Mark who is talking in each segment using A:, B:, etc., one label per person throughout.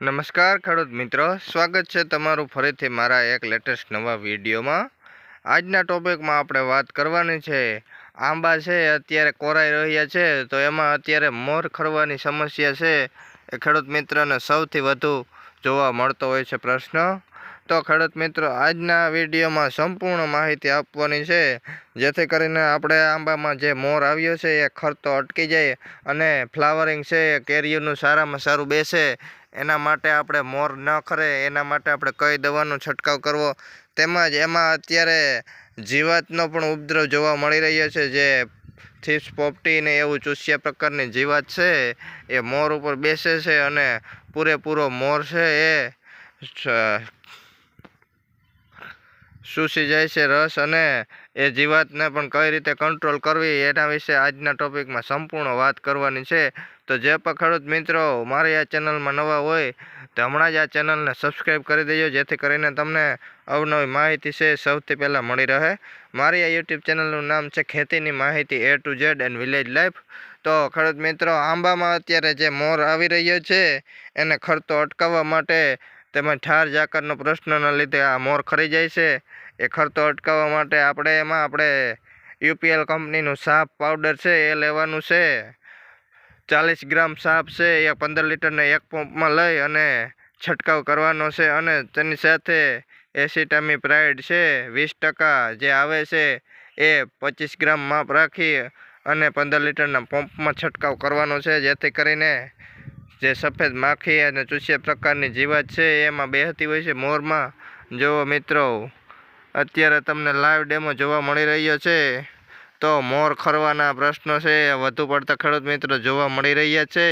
A: નમસ્કાર ખેડૂત મિત્રો, સ્વાગત છે તમારું ફરીથી મારા એક લેટેસ્ટ નવા વિડીયોમાં. આજના ટોપિકમાં આપણે વાત કરવાની છે, આંબા છે, અત્યારે કોરાઈ રહ્યા છે, તો એમાં અત્યારે મોર ખરવાની સમસ્યા છે એ ખેડૂત મિત્રને સૌથી વધુ જોવા મળતો હોય છે પ્રશ્ન. તો ખેડૂત મિત્રો, આજના વિડીયોમાં સંપૂર્ણ માહિતી આપવાની છે, જેથી કરીને આપણે આંબામાં જે મોર આવ્યો છે એ ખરતો અટકી જાય અને ફ્લાવરિંગ છે એ કેરીઓનું સારામાં સારું બેસે એના માટે આપણે મોર ન ખરે, એના માટે આપણે કઈ દવાનો છંટકાવ કરવો. તેમજ એમાં અત્યારે જીવાતનો પણ ઉપદ્રવ જોવા મળી રહ્યો છે, જે થીપ્સ પોપટી ને એવું ચૂસ્યા પ્રકારની જીવાત છે, એ મોર ઉપર બેસે છે અને પૂરેપૂરો મોર છે એ શૂસી જાય છે રસ અને એ જીવાતને પણ કઈ રીતે કંટ્રોલ કરવી એના વિશે આજના ટોપિકમાં સંપૂર્ણ વાત કરવાની છે. તો જે પણ ખેડૂત મિત્રો મારી આ ચેનલમાં નવા હોય તો હમણાં જ આ ચેનલને સબસ્ક્રાઈબ કરી દેજો, જેથી કરીને તમને અવનવી માહિતી છે સૌથી પહેલાં મળી રહે. મારી આ યુટ્યુબ ચેનલનું નામ છે ખેતીની માહિતી A to Z and village life તો ખેડૂત મિત્રો, આંબામાં અત્યારે જે મોર આવી રહ્યો છે, એને ખર્ચો અટકાવવા માટે તેમજ ઠાર ઝાકરનો પ્રશ્નના લીધે આ મોર ખરી જાય છે. એ ખર્ચો અટકાવવા માટે આપણે એમાં આપણે યુપીએલ કંપનીનું સાપ પાવડર છે એ લેવાનું છે. ચાલીસ ગ્રામ સાપ છે એ પંદર લીટરને એક પંપમાં લઈ અને છંટકાવ કરવાનો છે અને તેની સાથે એસિટામી પ્રાઇડ છે, વીસ ટકા જે આવે છે એ પચીસ ગ્રામ માપ રાખી અને પંદર લીટરના પંપમાં છંટકાવ કરવાનો છે, જેથી કરીને જે સફેદ માખી અને ચૂસ્યા પ્રકારની જીવાત છે, એમાં બેહતી હોય છે મોરમાં. જો મિત્રો અત્યારે તમને લાઈવ ડેમો જોવા મળી રહ્યો છે. તો મોર ખરવાના પ્રશ્નો છે, વધુ પડતા ખેડૂત મિત્રો જોવા મળી રહ્યા છે.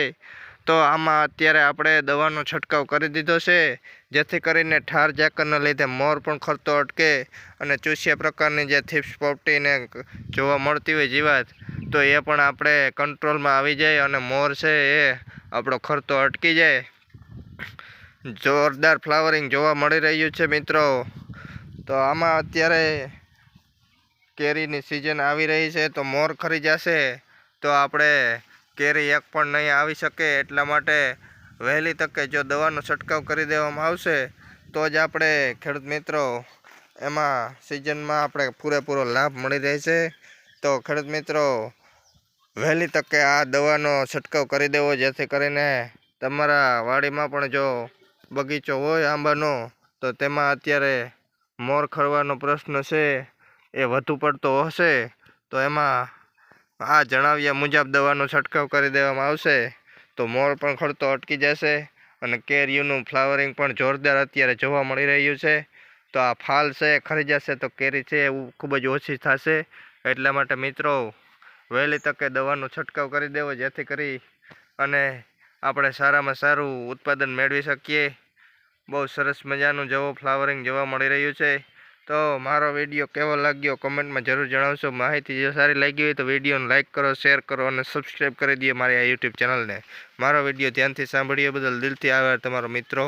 A: તો આમાં અત્યારે આપણે દવાનો છંટકાવ કરી દીધો છે, જેથી કરીને ઠાર ઝાકરના લીધે મોર પણ ખરતો અટકે અને ચૂસ્યા પ્રકારની જે થીપ્સ પોપટીને જોવા મળતી હોય જીવાત તો એ પણ આપણે કંટ્રોલમાં આવી જાય અને મોર છે એ આપણો ખર્ચો અટકી જાય. જોરદાર ફ્લાવરિંગ જોવા મળી રહ્યું છે મિત્રો. તો આમાં અત્યારે કેરીની સિઝન આવી રહી છે, તો મોર ખરી જશે. તો આપણે કેરી એક પણ નહીં આવી શકે એટલા માટે વહેલી તકે જો દવાનો છંટકાવ કરી દેવામાં આવશે, તો જ આપણે ખેડૂત મિત્રો એમાં સિઝનમાં આપણે પૂરેપૂરો લાભ મળી રહેશે. તો ખેડૂત મિત્રો, વહેલી તકે આ દવાનો છંટકાવ કરી દેવો, જેથી કરીને તમારા વાડીમાં પણ જો બગીચો હોય આંબાનો, તો તેમાં અત્યારે મોર ખરવાનો પ્રશ્ન છે, એ વધુ પડતો હશે, તો એમાં આ જણાવ્યા મુજબ દવાનો છંટકાવ કરી દેવામાં આવશે. તો મોર પણ ખડતો અટકી જશે અને કેરીઓનું ફ્લાવરિંગ પણ જોરદાર અત્યારે જોવા મળી રહ્યું છે. તો આ ફાલ છે, ખરી જશે તો કેરી છે એવું ખૂબ જ ઓછી થશે. એટલા માટે મિત્રો, વહેલી તકે દવાનો છંટકાવ કરી દેવો, જેથી કરી અને આપણે સારામાં સારું ઉત્પાદન મેળવી શકીએ. બહુ સરસ મજાનું જેવો ફ્લાવરિંગ જોવા મળી રહ્યું છે. તો મારો વીડિયો કેવો લાગ્યો કમેન્ટમાં જરૂર જણાવશો. માહિતી જો સારી લાગી હોય તો વિડીયોને લાઇક કરો શેર કરો અને સબસ્ક્રાઈબ કરી દો મારી આ યુટ્યુબ ચેનલને મારો વીડિયો ધ્યાનથી સાંભળ્યો બદલ દિલથી આભાર તમારો મિત્રો.